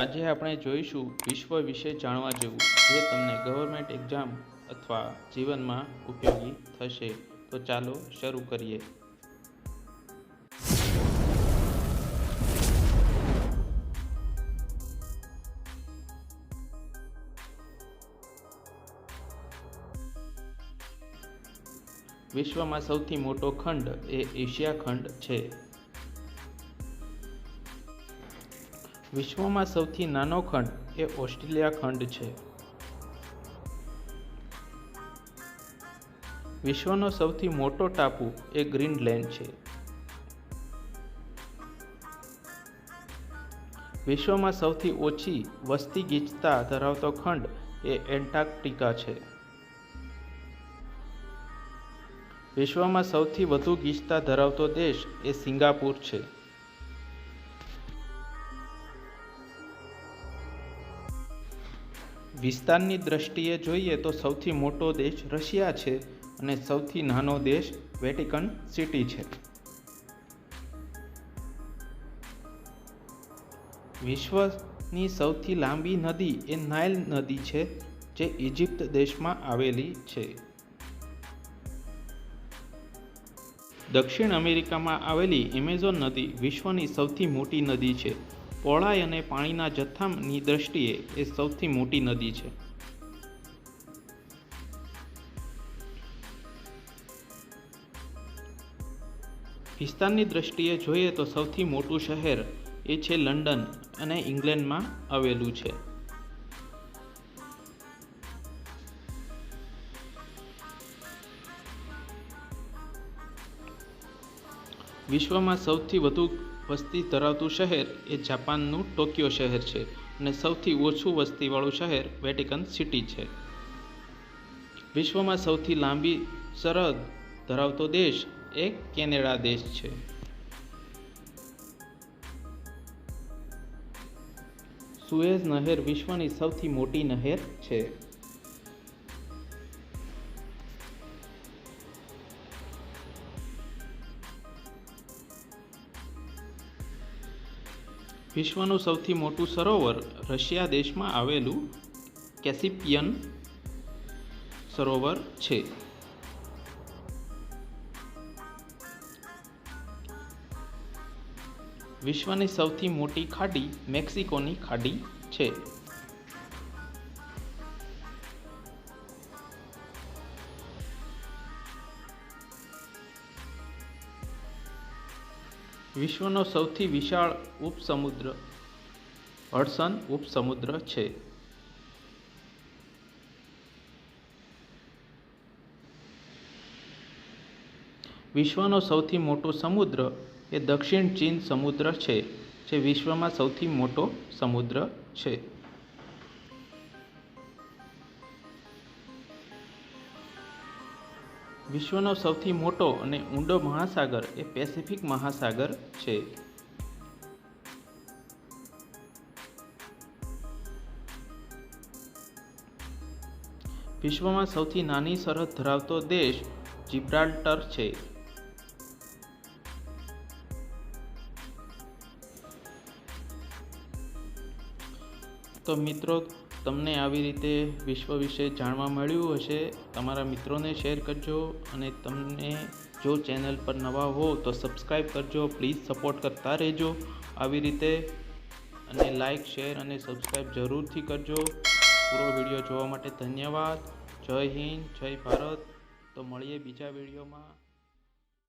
આજે આપણે જોઈશું વિશ્વ વિશે જાણવા જેવું જે તમને ગવર્મેન્ટ એક્ઝામ અથવા જીવનમાં ઉપયોગી થશે. તો ચાલો શરૂ કરીએ. વિશ્વમાં સૌથી મોટો ખંડ એ એશિયા ખંડ છે. વિશ્વમાં સૌથી નાનો ખંડ એ ઓસ્ટ્રેલિયા ખંડ છે. વિશ્વનો સૌથી મોટો ટાપુ એ ગ્રીનલેન્ડ છે. વિશ્વમાં સૌથી ઓછી વસ્તી ગીચતા ધરાવતો ખંડ એ એન્ટાર્કટિકા છે. વિશ્વમાં સૌથી વધુ ગીચતા ધરાવતો દેશ એ સિંગાપુર છે. વિસ્તારની દ્રષ્ટિએ જોઈએ તો સૌથી મોટો દેશ રશિયા છે અને સૌથી નાનો દેશ વેટિકન સિટી છે. વિશ્વની સૌથી લાંબી નદી એ નાઇલ નદી છે, જે ઇજિપ્ત દેશમાં આવેલી છે. દક્ષિણ અમેરિકામાં આવેલી એમેઝોન નદી વિશ્વની સૌથી મોટી નદી છે. પહોળાઈ અને પાણીના જથ્થાની દ્રષ્ટિએ એ સૌથી મોટી નદી છે. વિસ્તારની દ્રષ્ટિએ જોઈએ તો સૌથી મોટું શહેર એ છે લંડન અને ઇંગ્લેન્ડમાં આવેલું છે. વિશ્વમાં સૌથી વધુ વસ્તી ધરાવતું શહેર એ જાપાનનું ટોક્યો શહેર છે અને સૌથી ઓછું વસ્તીવાળું શહેર વેટિકન સિટી છે. વિશ્વમાં સૌથી લાંબી સરહદ ધરાવતો દેશ એ કેનેડા દેશ છે. સુએઝ નહેર વિશ્વની સૌથી મોટી નહેર છે. વિશ્વનું સૌથી મોટું સરોવર રશિયા દેશમાં આવેલું કેસિપિયન સરોવર છે. વિશ્વની સૌથી મોટી ખાડી મેક્સિકોની ખાડી છે. વિશ્વનો સૌથી વિશાળ ઉપસમુદ્ર હડસન ઉપસમુદ્ર છે. વિશ્વનો સૌથી મોટો સમુદ્ર એ દક્ષિણ ચીન સમુદ્ર છે, જે વિશ્વમાં સૌથી મોટો સમુદ્ર છે. વિશ્વનો સૌથી મોટો અને ઊંડો મહાસાગર એ પેસિફિક મહાસાગર છે. વિશ્વમાં સૌથી નાની સરહદ ધરાવતો દેશ જિબ્રાલ્ટર છે. તો મિત્રો તમને આવી રીતે વિશ્વ વિશે જાણવા મળ્યું હશે, તમારા મિત્રોને શેર કરજો અને તમને જો ચેનલ પર નવા હો તો સબસ્ક્રાઈબ કરજો, પ્લીઝ સપોર્ટ કરતા રહેજો. આવી રીતે અને લાઈક શેર અને સબસ્ક્રાઈબ જરૂરથી કરજો. પૂરો વીડિયો જોવા માટે ધન્યવાદ. જય હિન્દ, જય ભારત. તો મળીએ બીજા વિડીયોમાં.